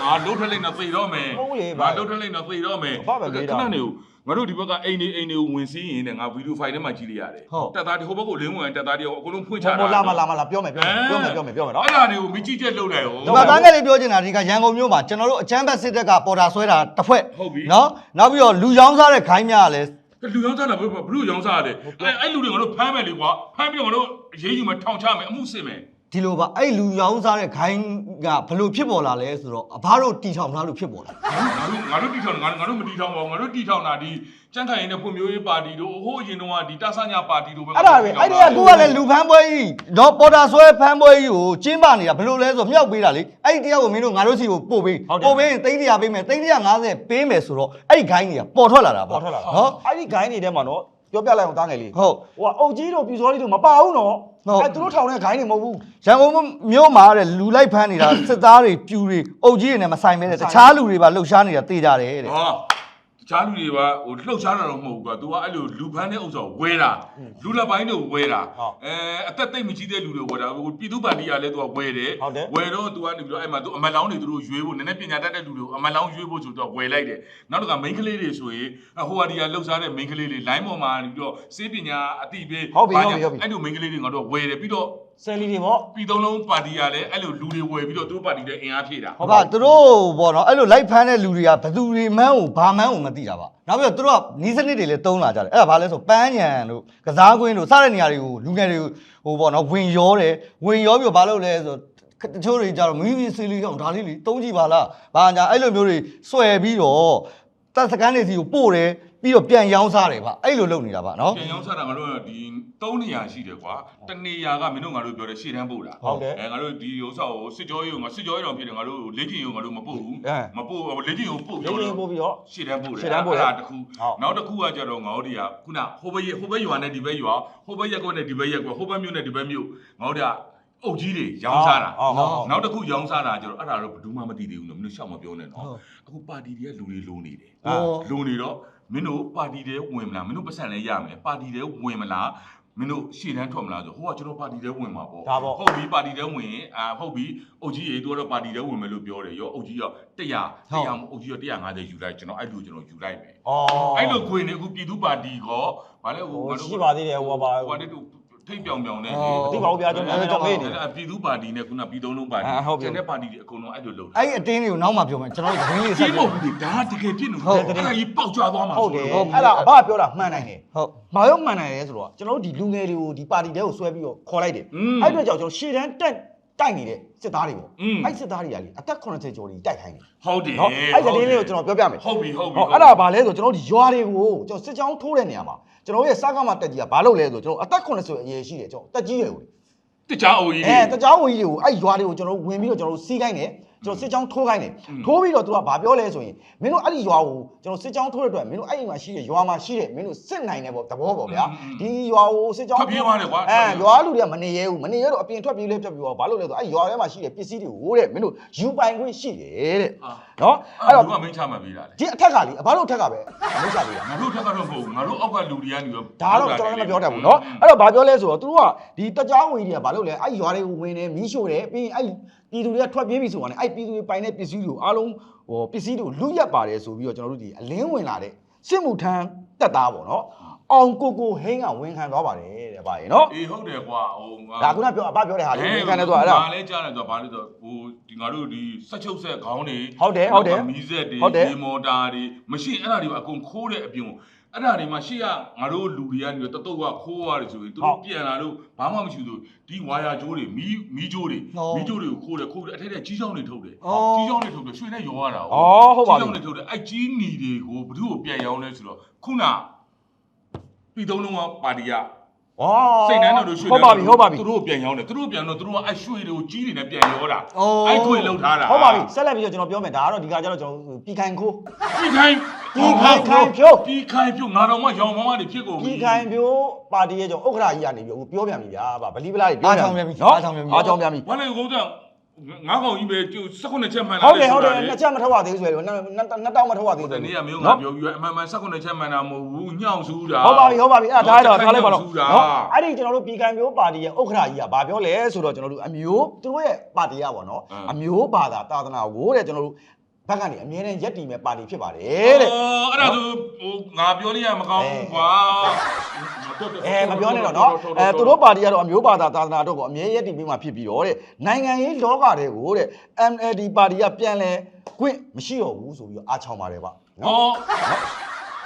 ငါလှုပ်ထက်လိုက်တော့သိတော့မယ်ဟုတ်လေငါလှုပ်ထက်လိုက်တော့သိတော့မယ်ဘာပဲလေးတာခဏနေဦး ငါတို့ဒီဘက်ကအိမ်နေအိမ်တွေကိုဝင်စည်းရင်တဲ့ငါဗီဒီယိုဖိုင်ထဲမှာကြည့်လိုက်ရတယ်ဟုတ် တက်သားဒီဟိုဘက်ကိုလင်းဝင်တက်သားတွေအကုန်လုံးဖွင့်ချတာဟိုလာမလာမလာပြောမယ်ပြောမယ်ပြောမယ်ပြောမယ်ပြောမယ်နော်အဲ့ဒါတွေကိုမိကြည့်ချက်လုပ်လိုက်ရော ဒီမှာတန်းကလေးပြောချင်တာဒီကရန်ကုန်မြို့မှာကျွန်တော်တို့အချမ်းဘတ်စစ်တပ်ကပေါ်တာဆွဲတာတစ်ဖွဲ့ဟုတ်ပြီ နော်နောက်ပြီးတော့လူရောင်းစားတဲ့ခိုင်းများကလည်း လူရောင်းစားတာဘယ်ဘလို့ရောင်းစားရတယ်အဲ့အဲ့လူတွေငါတို့ဖမ်းမယ်လေကွာဖမ်းပြီးတော့ငါတို့ရေးယူမယ်ထောင်ချမယ်အမှုစစ်မယ် ဒီလိုပါအဲ့လူရောင်းစားတဲ့ခိုင်းကဘလို့ဖြစ်ပေါ်လာလဲဆိုတော့အဘတို့တီထောင်ထားလို့ဖြစ်ပေါ်လာငါတို့ငါတို့တီထောင်ငါတို့ငါတို့မတီထောင်ပါဘူးငါတို့တီထောင်တာဒီကြန့်ခိုင်ရင်တဲ့ဖွံ့ဖြိုးရေးပါတီတို့ဟိုအရင်တော့ကဒီတဆညာပါတီတို့ပဲအဲ့ဒါပဲအဲ့ဒီကအခုကလည်းလူဖမ်းပွဲကြီးတော့ပေါ်တာဆွဲဖမ်းပွဲကြီးကိုကျင်းပနေတာဘလို့လဲဆိုတော့မြောက်ပေးတာလေအဲ့ဒီတယောက်ကိုမင်းတို့ငါတို့စီကိုပို့ပေးပို့ပေးရင်300ပေးမယ်350ပေးမယ်ဆိုတော့အဲ့ဒီခိုင်းတွေကပေါ်ထွက်လာတာပေါ့ပေါ်ထွက်လာတာနော်အဲ့ဒီဂိုင်းနေထဲမှာနော် ပြောပြလိုက်အောင်တားငယ်လေးဟုတ် ဟိုကအုတ်ကြီးတို့ပြူစောကြီးတို့မပါဘူးနော်ဟုတ်အဲ့သူတို့ထောင်တဲ့ဂိုင်းနေမဟုတ်ဘူး ရန်ကုန်မြို့မှာတဲ့လူလိုက်ဖမ်းနေတာ စစ်သားတွေပြူတွေအုပ်ကြီးတွေနဲ့မဆိုင်ပဲတဲ့တခြားလူတွေပါလှုပ်ရှားနေတာသိကြတယ်တဲ့ ဟောတ ခြားလူတွေကဟိုလှုပ်ရှားတာတော့မဟုတ်ဘူးကွာ तू ကအဲ့လိုလူဖမ်းတဲ့ဥစ္စာကိုဝဲတာလူလက်ပိုင်းတို့ဝဲတာအဲအသက်သိမ့်မကြီးတဲ့လူတွေဝဲတာဟိုပြည်သူ့ပါတီကလည်း तू ကဝဲတယ်ဝဲတော့ तू ကနေပြီးတော့အဲ့မှာ तू အမလောင်းတွေသူတို့ရွေးဖို့နည်းနည်းပညာတတ်တဲ့လူတွေကိုအမလောင်းရွေးဖို့ဆိုတော့ဝဲလိုက်တယ်နောက်တော့က main ကလေးတွေဆိုရင်ဟိုဟာဒီကလှုပ်ရှားတဲ့ main ကလေးတွေ line ပေါ်မှာပြီးတော့စေးပညာအတိပေးအဲ့လို main ကလေးတွေငါတို့ဝဲတယ်ပြီးတော့ ဆယ်လီတွေပေါ့ပြည်သုံးလုံးပါတီကလည်းအဲ့လိုလူတွေဝယ်ပြီးတော့သူတို့ပါတီတဲ့အင်အားဖြည့်တာဟုတ်ပါသူတို့ပေါ့နော်အဲ့လိုလိုက်ဖမ်းတဲ့လူတွေကဘယ်သူတွေမှန်းကိုဘာမှန်းကိုမသိတာပါနောက်ပြီးတော့သူတို့ကနီးစနစ်တွေလည်းတုံးလာကြတယ်အဲ့ဒါဘာလဲဆိုပန်းညံတို့ကစားကွင်းတို့စတဲ့နေရာတွေကိုလူငယ်တွေကိုဟိုပေါ့နော်ဝင်ရောတယ်ဝင်ရောပြီးတော့ဘာလုပ်လဲဆိုတချို့တွေကြတော့မီးမီဆေးလေးအောင်ဒါလေးလေးတုံးကြည့်ပါလားဘာညာအဲ့လိုမျိုးတွေစွဲပြီးတော့တပ်စကန်တွေစီကိုပို့တယ် ပြီးတော့ပြန်ရောင်းစားတယ်ဗျအဲ့လိုလုပ်နေတာဗျနော်ပြန်ရောင်းစားတာငါတို့ကဒီ၃နေရာရှိတယ်ကွာတနေရာကမင်းတို့ငါတို့ပြောတဲ့ရှေ့တန်းပို့တာဟုတ်တယ်အဲငါတို့ဒီဥစ္စာကိုစစ်ကြောရေးကိုငါစစ်ကြောရေးတော်ဖြစ်တယ်ငါတို့လေ့ကျင့်ရေးကိုငါတို့မပို့ဘူးအဲမပို့လေ့ကျင့်ရေးကိုပို့လေးလေးပို့ပြီးတော့ရှေ့တန်းပို့တယ်ရှေ့တန်းပို့တယ်အဲ့ဒါတစ်ခုဟုတ်နောက်တစ်ခုကကြတော့ငါတို့တွေကခုနဟိုဘက်ဟိုဘက်ရွာနဲ့ဒီဘက်ရွာဟိုဘက်ရက်ကွက်နဲ့ဒီဘက်ရက်ကွက်ဟိုဘက်မြို့နဲ့ဒီဘက်မြို့ငါတို့က အုပ်ကြီးတွေရောင်းစားတာဟုတ်ဟုတ်ဟုတ်နောက်တစ်ခုရောင်းစားတာကျတော့အဲ့ဒါတော့ဘယ်သူမှမသိသေးဘူးနော်မင်းတို့ရှောက်မပြောနဲ့နော်ဟုတ်အခုပါတီတွေကလူတွေလိုနေတယ်ဟောလိုနေတော့မင်းတို့ပါတီတွေဝင်မလားမင်းတို့ပတ်စံလဲရမယ်ပါတီတွေဝင်မလားမင်းတို့ရှေ့တန်းထွက်မလားဆိုဟိုကကျွန်တော်ပါတီတွေဝင်မှာပေါ့ဒါပေါ့ဟုတ်ပြီပါတီတွေဝင်ရင်အာဟုတ်ပြီအုပ်ကြီးရေတို့ကတော့ပါတီတွေဝင်မယ်လို့ပြောတယ်ရောအုပ်ကြီးရော100 100အုပ်ကြီးရော150ယူလိုက်ကျွန်တော်အဲ့လိုကျွန်တော်ယူလိုက်မယ်အော်အဲ့လိုခွေနေအခုပြည်သူပါတီကောဗာလဲဟိုဟိုရှိပါသေးတယ်ဟိုပါဟိုတဲ့ ထိတ်ပြောင်ပြောင်နေဟောမသိပါဘူးဗျာကျွန်တော်လည်းကြောက်မေးနေတယ်အဲ့ပြည်သူပါတီနဲ့ခုနပြည်သုံးလုံးပါတီအာဟုတ်ပြီ ကျန်တဲ့ပါတီတွေအကုန်လုံးအဲ့လိုလုပ်တာအဲ့ဒီအတင်းတွေကိုနောက်မှပြောမယ်ကျွန်တော်တို့သတင်းလေးဆက်ကြီးပြောမဟုတ်ဘူးဒါတကယ်ဖြစ်နေဟုတ်တယ်အဲ့ဒါကြီးပေါက်ကြွားသွားမှာဟုတ်တယ်ဆိုအဲ့ဒါအဘပြောတာမှန်နိုင်တယ်ဟုတ် ဘာလို့မှန်နိုင်လဲဆိုတော့ကျွန်တော်တို့ဒီလူငယ်တွေကိုဒီပါတီတဲကိုဆွဲပြီးတော့ခေါ်လိုက်တယ်อืม အဲ့အတွက်ကြောင့်ကျွန်တော်ရှေ့တန်းတက် တိုက်နေတဲ့စစ်သားတွေပေါ့อืมအဲ့စစ်သားတွေကလေအသက်80ကျော်ကြီးတိုက်ခိုင်းတယ်ဟုတ်တယ်နော်အဲ့ဒီတင်းလေးကိုကျွန်တော်ပြောပြမယ်ဟုတ်ပြီဟုတ်ပြီဟောအဲ့ဒါဘာလဲဆိုကျွန်တော်တို့ဒီရွာတွေကိုကျွန်တော်စစ်ကြောင်းထိုးတဲ့နေရာမှာကျွန်တော်ရဲ့စကားမတက်ကြီးကဘာလုပ်လဲဆိုကျွန်တော်အသက်80အရွယ်ရှိတယ်ကျွန်တော်တက်ကြီးရွယ်ကိုတခြားအိုကြီးအဲတကြောင်ဝင်ကြီးတွေကိုအဲ့ရွာတွေကိုကျွန်တော်ဝင်ပြီးတော့ကျွန်တော်စီးခိုင်းတယ် ကျွန်တော်စစ်ကြောင်းထိုးခိုင်းတယ်ထိုးပြီးတော့သူကဘာပြောလဲဆိုရင်မင်းတို့အဲ့ဒီရွာကိုကျွန်တော်စစ်ကြောင်းထိုးတဲ့အတွက်မင်းတို့အဲ့ဒီမှာရှိတဲ့ရွာမှာရှိတဲ့မင်းတို့စစ်နိုင်တယ်ပေါ့သဘောပေါ့ဗျာဒီရွာကိုစစ်ကြောင်းပြေးသွားတယ်ကွာအဲရွာလူတွေကမနေရဲဘူးမနေရဲတော့အပြင်ထွက်ပြေးလဲပြတ်ပြေးသွားဘာလို့လဲဆိုတော့အဲ့ရွာထဲမှာရှိတဲ့ပစ္စည်းတွေကိုတဲ့မင်းတို့ယူပိုင်ခွင့်ရှိတယ်တဲ့နော်အဲ့တော့သူကမင်းချမှတ်ပေးတာလေဒီအထက်ကလေဘာလို့အထက်ကပဲမင်းချပေးတာငါတို့အထက်ကတော့မဟုတ်ဘူးငါတို့အောက်ကလူတွေကနေတော့ဒါတော့ကျွန်တော်လည်းမပြောတတ်ဘူးနော်အဲ့တော့ဘာပြောလဲဆိုတော့သူတို့ကဒီတကြားဝင်ကြီးတွေကဘာလို့လဲအဲ့ရွာတွေကိုဝင်တယ်မီးရှို့တယ်ပြီးရင်အဲ့ပြည်သူတွေကထွက်ပြေးပြီဆိုတာနဲ့အဲ့ပြည်သူတွေပိုင်တဲ့ပစ္စည်းတွေအားလုံးဟိုပစ္စည်းတွေလူရက်ပါတယ်ဆိုပြီးတော့ကျွန်တော်တို့ဒီအလင်းဝင်လာတဲ့စစ်မှုထမ်းတက်သားပေါ့နော်အောင်ကိုကိုဟင်းကဝန်ခံသွားပါတယ်တဲ့ဗျာရေနော်အေးဟုတ်တယ်ကွာဟိုဒါကပြောအဘပြောတဲ့ဟာလေဝန်ခံတယ်ဆိုတာအဲ့ဒါဘာလဲကြားတယ်ဆိုတာဘာလို့ဆိုဟိုဒီငါတို့ဒီဆက်ချုပ်ဆက်ခေါင်းတွေဟုတ်တယ်ဟုတ်တယ်မီးဆက်တွေဒီမော်တာတွေမရှိအဲ့ဒါတွေကအကုန်ခိုးတဲ့အပြင် အဲ့ဒါတွေမှာရှေ့ကငါတို့လူတွေကနေတတုတ်ကခိုးရတယ်ဆိုရင်သူတို့ပြန်လာလို့ဘာမှမရှိဘူးဒီဝါယာကြိုးတွေမီးမီးကြိုးတွေမီးကြိုးတွေကိုခိုးတယ်ခိုးတယ်အထက်ထက်ကြီးချောင်းတွေထုတ်တယ်ကြီးချောင်းတွေထုတ်တယ်ရွှေနဲ့ရောရတာဩဟုတ်ပါကြီးပြီချောင်းတွေထုတ်တယ်အဲ့ကြီးနီတွေကိုဘ누구ကိုပြန်ရောင်းလဲဆိုတော့ခုနပြီးသုံးလုံးကပါတီကဩစိတ်နှမ်းတော်တို့ရွှေဟုတ်ပါပြီဟုတ်ပါပြီသူတို့ပြန်ရောင်းတယ်သူတို့ပြန်တော့သူတို့ကအဲ့ရွှေတွေကိုကြီးတွေနဲ့ပြန်ရောတာအော်အဲ့ခွေလောက်ထားတာဟုတ်ပါပြီဆက်လက်ပြီးတော့ကျွန်တော်ပြောမယ်ဒါကတော့ဒီကကျတော့ကျွန်တော်ပြီးခိုင်ခိုးပြီးခိုင်းပြီးခိုင်ခိုင်ဖြိုးပြီးခိုင်းပြုတ်ငါတော့မှရောင်မမတွေဖြစ်ကုန်ပြီပြီးခိုင်ဖြိုးပါတီရဲ့ကျွန်တော်ဥက္ကရာကြီးကနေပြီးအခုပြောပြန်ပြီဗျာဗာဗလီဗလာတွေပြောအားချောင်းပြန်ပြီနော်အားချောင်းပြန်ပြီအားချောင်းပြန်ပြီဘာလဲကုန်းတော့ငါးကောင်ကြီးပဲကျုပ်16ချက်မှန်လာဟုတ်တယ်ဟုတ်တယ်နှစ်ချက်မထောက်ရသေးဘူးဆိုရယ်နှစ်နှစ်တောင်းမထောက်ရသေးဟုတ်တဘူးယ်နေ့ကမျိုးငါပြောပြီးအမှန်မှန်16ချက်မှန်တာမဟုတ်ဘူးညောင်စုတာဟုတ်ပါပြီဟုတ်ပါပြီအဲ့ဒါထားလိုက်တော့ထားလိုက်ပါတော့စုတာနော်အဲ့ဒီကျွန်တော်တို့ပြည်ကံမျိုးပါတီရဲ့ဥက္ကရာကြီးကဘာပြောလဲဆိုတော့ကျွန်တော်တို့အမျိုးသူတို့ရဲ့ပါတီကပေါ့နော်အမျိုးဘာသာသာသနာကိုတဲ့ကျွန်တော်တို့ ဘက်ကနေအမြဲတမ်းရက်တီမဲ့ပါတီဖြစ်ပါတယ်တဲ့ အော်အဲ့ဒါဆိုဟိုငါပြောလို့ရမကောင်းဘူးကွာအဲမပြောနဲ့တော့နော်အဲသူတို့ပါတီကတော့အမျိုးဘာသာသာသနာတို့ကိုအမြဲရက်တီပြီးမှဖြစ်ပြီးတော့တဲ့နိုင်ငံရေးလောကတွေကိုတဲ့ MLD ပါတီကပြန်လဲခွင့်မရှိတော့ဘူးဆိုပြီးတော့အားချောင်းပါတယ်ဗျနော်အော်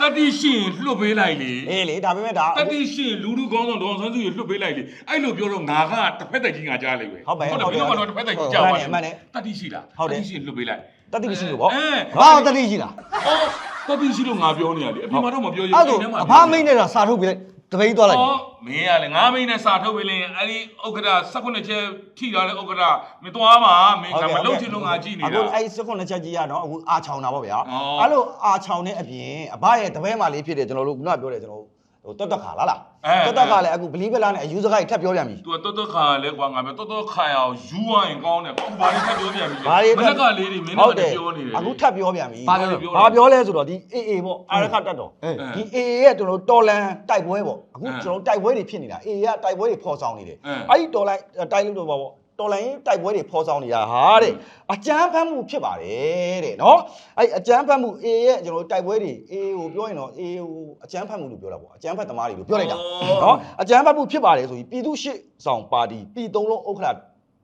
တတိရှင်လွတ်ပေးလိုက်လေအေးလေဒါပေမဲ့ဒါ တတိရှင်လူလူကောင်းဆောင်ဒေါအောင်ဆန်းစုကြီးလွတ်ပေးလိုက်လေအဲ့လိုပြောတော့ငါကတစ်ဖက်သက်ကြီးငါကြားလိုက်ပဲဟုတ်ပါရဲ့ဟုတ်တယ်ဟုတ်ဘယ်တယ်တော့တစ်ဖက်သက်ကြီးကြားပါမှန်တယ်မှန်တယ်တတိရှိလားဟုတ်တယ် တတိရှင်လွတ်ပေးလိုက်တတိမရှိလို့ဗောအဲဘာတတိရှိလား အော်တတိရှိလို့ငါပြောနေရလေအပြင်မှာတော့မပြောရဘူးအဲ့ဒါအဖမိတ်နဲ့တော့စာထုတ်ပြလိုက် တပိတ်သွားလိုက်ပြီအော်မင်းကလေငါမိန်းနဲ့စာထုတ်ပေးလင်းအဲ့ဒီဥက္ကဋ္ဌ16ချက်ထိထားတဲ့ဥက္ကဋ္ဌမင်းသွားမှာမင်းကမလုံးချင်လို့ငါကြည့်နေအခုတာ အဲ့စခွန်းတစ်ချက်ကြီးရတော့အခုအာချောင်းတာဗောဗျာအော် အဲ့လိုအာချောင်းတဲ့အပြင်အဘရဲ့တပည့်မလေးဖြစ်တယ်ကျွန်တော်တို့ခုနပြောတယ်ကျွန်တော် ဟိုတွတ်တက်ခါလားလားအဲ တွတ်တက်ခါလည်းအခုဘလီဘလာနဲ့အယူစကားကြီးထပ်ပြောပြန်ပြီသူကတော်တော်ခါလဲကွာငါပြောတော်တော်ခါရအောင်ယူဝိုင်းကောင်းတယ်အခုဘာလေးထပ်ပြောပြန်ပြီဘာတွေမနက်ကလေးတွေမင်းတို့ကပြောနေတယ်အခုထပ်ပြောပြန်ပြီဘာပြောလဲ ဘာပြောလဲဆိုတော့ဒီ AA ပေါ့အာရခတက်တော်အေး ဒီ AA ရဲ့ကျွန်တော်တို့တော်လန်တိုက်ပွဲပေါ့အခုအဲကျွန်တော်တို့တိုက်ပွဲတွေဖြစ်နေတာ AA ကတိုက်ပွဲတွေဖော်ဆောင်နေတယ်အဲအဲ့ဒီတော်လိုင်းတိုက်လို့တော့ပေါ့ တော်လိုင်းတိုက်ပွဲတွေဖော်ဆောင်နေတာဟာတဲ့အကြမ်းဖက်မှုဖြစ်ပါတယ်တဲ့နော်အဲ့အကြမ်းဖက်မှု AA ရဲ့ကျွန်တော်တို့တိုက်ပွဲတွေ AA ကိုပြောရင်တော့ AA ကိုအကြမ်းဖက်မှုလို့ပြောတာပေါ့အကြမ်းဖက်သမားတွေလို့ပြောလိုက်တာအော်နော်အကြမ်းဖက်မှုဖြစ်ပါတယ်ဆိုပြီးပြည်သူ့ရှေ့ဆောင်ပါတီပြည်သုံးလုံးဥက္ကဋ္ဌ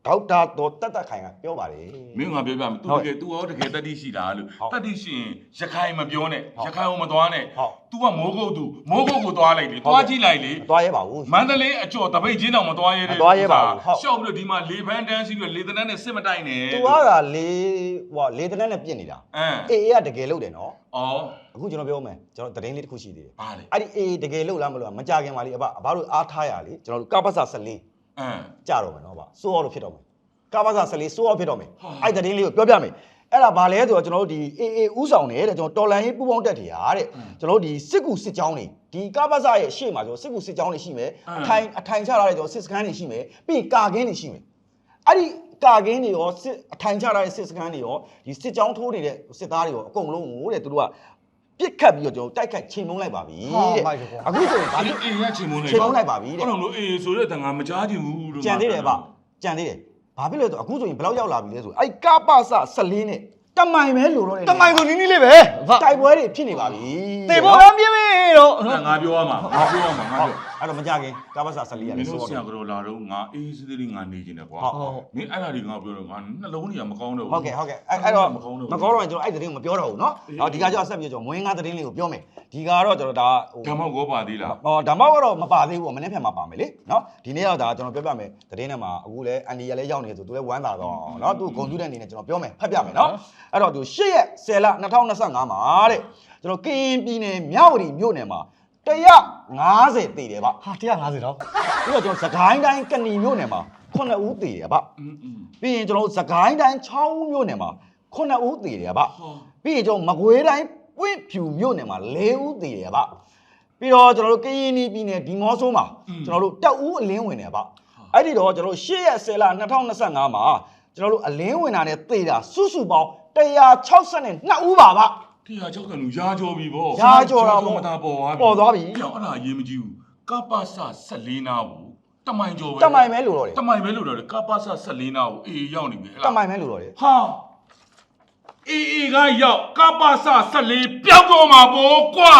ဒေါက်တာတော်တက်တက်ခိုင်ကပြောပါတယ် မင်းကပြောပြမယ် तू ဟုတ် တကယ် तू ရောတကယ်တတိရှိတာလို့ ဟုတ် တတိရှိရင်ရခိုင်မပြောနဲ့ ဟုတ် ရခိုင်ကိုမသွားနဲ့ ဟုတ် तू ကမိုးကုတ် तू မိုးကုတ်ကိုသွားလိုက်လေ ဟုတ် သွားကြည့်လိုက်လေ မသွားရဲပါဘူး မန္တလေးအကျော်တပိတ်ချင်းတောင်မသွားရဲတဲ့ မသွားရဲပါဘူးဟုတ် ရှော့ပြီးတော့ဒီမှာလေဖန်းတန်းစီးပြီးတော့လေသနန်းနဲ့စစ်မတိုင်နဲ့ သူကလေဟိုလေတနက်နဲ့ပြစ်နေတာ အမ် AA ကတကယ်လုပ်တယ်နော် အော် အခုကျွန်တော်ပြောမယ်ကျွန်တော်သတင်းလေးတစ်ခုရှိသေးတယ် ဘာလဲ အဲ့ဒီ AA တကယ်လုပ်လားမလို့မကြခင်ပါလေအဘအဘတို့အားထားရလေကျွန်တော်တို့ကပ္ပစ14 အမ်ကြတော့မယ်နော်ဗျစိုးအောင်လို့ဖြစ်တော့မယ်ကပ္ပစ14စိုးအောင်ဖြစ်တော့မယ်ဟာအဲ့ဒီသတင်းလေးကိုပြောပြမယ်အဲ့ဒါဘာလဲဆိုတော့ကျွန်တော်တို့ဒီ AA ဥဆောင်နေတဲ့ကျွန်တော်တော်လန်ရေးပူပေါင်းတက်တွေဟာတဲ့ကျွန်တော်တို့ဒီစစ်ကူစစ်ကြောင်းတွေဒီကပ္ပစရဲ့ရှေ့မှာကျွန်တော်စစ်ကူစစ်ကြောင်းတွေရှိမယ်အထိုင်အထိုင်ချထားတဲ့ကျွန်တော်စစ်စခန်းတွေရှိမယ်ပြီးရင်ကာကင်းတွေရှိမယ်အဲ့ဒီကာကင်းတွေရောစစ်အထိုင်ချထားတဲ့စစ်စခန်းတွေရောဒီစစ်ကြောင်းထိုးနေတဲ့စစ်သားတွေရောအကုန်လုံးကိုတဲ့သူတို့က ပြစ်ခတ်ပြီးတော့ကျွန်တော်တိုက်ခတ်ချိန်မုံလိုက်ပါပြီဟာတဲ့မိုက်တယ်ကွာအခုဆိုရင်ဘာအဲ့ဖြစ်ဒီအေးရချင်မုန်းလိုက်ချေမုန်းလိုက်ပါပြီတဲ့အဲ့တော့လို့အေးဆိုတဲ့တန်ငါမကြားချင်ဘူးလို့ကြံသေးတယ်ဗျကြံသေးတယ်ဘာဖြစ်လဲဆိုအခုဆိုရင်ဘယ်လောက်ရောက်လာပြီလဲဆိုအဲ့ကပစ14နဲ့တမိုင်ပဲလို့တော့တယ်တမိုင်ဆိုနီးနီးလေးပဲဖတိုက်ပွဲတွေဖြစ်နေပါပြီတေဘောရမ်းပြင်းပြီတော့အဲ့ငါပြောရမှာငါပြောရမှာငါဟုတ်ပြအဲ့တော့မကြခင်ကပစ14ရ မ လေ င်း ဆို တို့ တော့ ဆရာကတော့လာတော့ငါအေးစစ်သေးလေးငါနေချင်တယ်ကွာ ဟုတ် ဟုတ် မင်းအဲ့ဒါတွေငါပြောတော့ငါနှလုံးကြီးကမကောင်းတော့ဘူး ဟုတ်ကဲ့ဟုတ်ကဲ့အဲ့အဲ့တော့ မကောင်းတော့ မကောင်းတော့ရင်ကျွန်တော်အဲ့သတင်းကိုမပြောတော့ဘူးเนาะဟောဒီကကြောက်ဆက်ပြီးကျွန်တော်မွေးငါသတင်းလေးကိုပြောမယ်ဒီကတော့ကျွန်တော်ဒါဟို ဓမ္မောက်ကောပါသေးလား ဟောဓမ္မကတော့မပါသေးဘူးမနေ့ဖြန်မှာပါမယ်လေနော်ဒီနေ့တော့ဒါကျွန်တော်ပြောပြမယ်သတင်းထဲမှာအခုလဲအန်ဒီရလဲရောက်နေတယ်ဆိုသူလဲဝမ်းသာတော့နော်သူဂုံတူးတဲ့အနေနဲ့ကျွန်တော်ပြောမယ်ဖတ်ပြမယ်နော်အဲ့တော့သူ၈ရက်10လ2025မှာတဲ့ကျွန်တော်ကရင်ပြည်နယ်မြဝတီမြို့နယ်မှာ 150တည်တယ်ဗျဟာ150တော့ပြီးတော့ကျွန်တော်သခိုင်းတိုင်းကဏီမြို့နယ်မှာ9ဦးတည်တယ်ဗျပြီးရင်ကျွန်တော်သခိုင်းတိုင်းချောင်းမြို့နယ်မှာ9ဦးတည်တယ်ဗျပြီးရင်ကျွန်တော်မကွေးတိုင်းပွင့်ဖြူမြို့နယ်မှာ၄ဦးတည်တယ်ဗျပြီးတော့ကျွန်တော်တို့ကရင်ပြည်နယ်ဒီမောဆိုးမှာကျွန်တော်တို့တက်ဦးအလင်းဝင်တယ်ဗျအဲ့ဒီတော့ကျွန်တော်တို့၈ရက်10လ2025မှာကျွန်တော်တို့အလင်းဝင်တာနဲ့တေတာစုစုပေါင်း162ဦးပါဗျ တရား60လူရာကြောပြီဗောရာကျော်တာဗော မသားပေါ်သွားပြီပေါ်သွားပြီပြောင်းအဲ့ဒါအရေးမကြီးဘူးကပ္ပစ14နာကိုတမိုင်ကျော်ပဲတမိုင်ပဲလို့တော့တယ်တမိုင်ပဲလို့တော့တယ်ကပ္ပစ14နာကိုအေးရောက်နေပြီဟဲ့တလားမိုင်ပဲလို့တော့တယ်ဟာအေးအေးကရောက်ကပ္ပစ14ပျောက်တော့မှာဗောကွာ